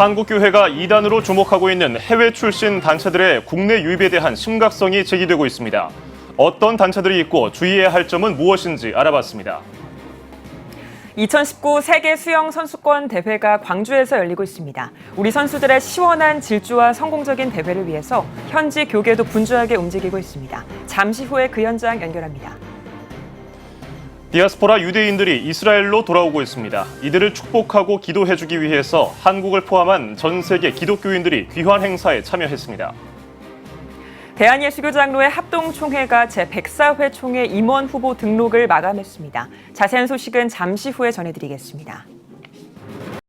한국교회가 이단으로 주목하고 있는 해외 출신 단체들의 국내 유입에 대한 심각성이 제기되고 있습니다. 어떤 단체들이 있고 주의해야 할 점은 무엇인지 알아봤습니다. 2019 세계 수영 선수권 대회가 광주에서 열리고 있습니다. 우리 선수들의 시원한 질주와 성공적인 대회를 위해서 현지 교계도 분주하게 움직이고 있습니다. 잠시 후에 그 현장 연결합니다. 디아스포라 유대인들이 이스라엘로 돌아오고 있습니다. 이들을 축복하고 기도해주기 위해서 한국을 포함한 전 세계 기독교인들이 귀환 행사에 참여했습니다. 대한예수교장로회 합동총회가 제104회 총회 임원 후보 등록을 마감했습니다. 자세한 소식은 잠시 후에 전해드리겠습니다.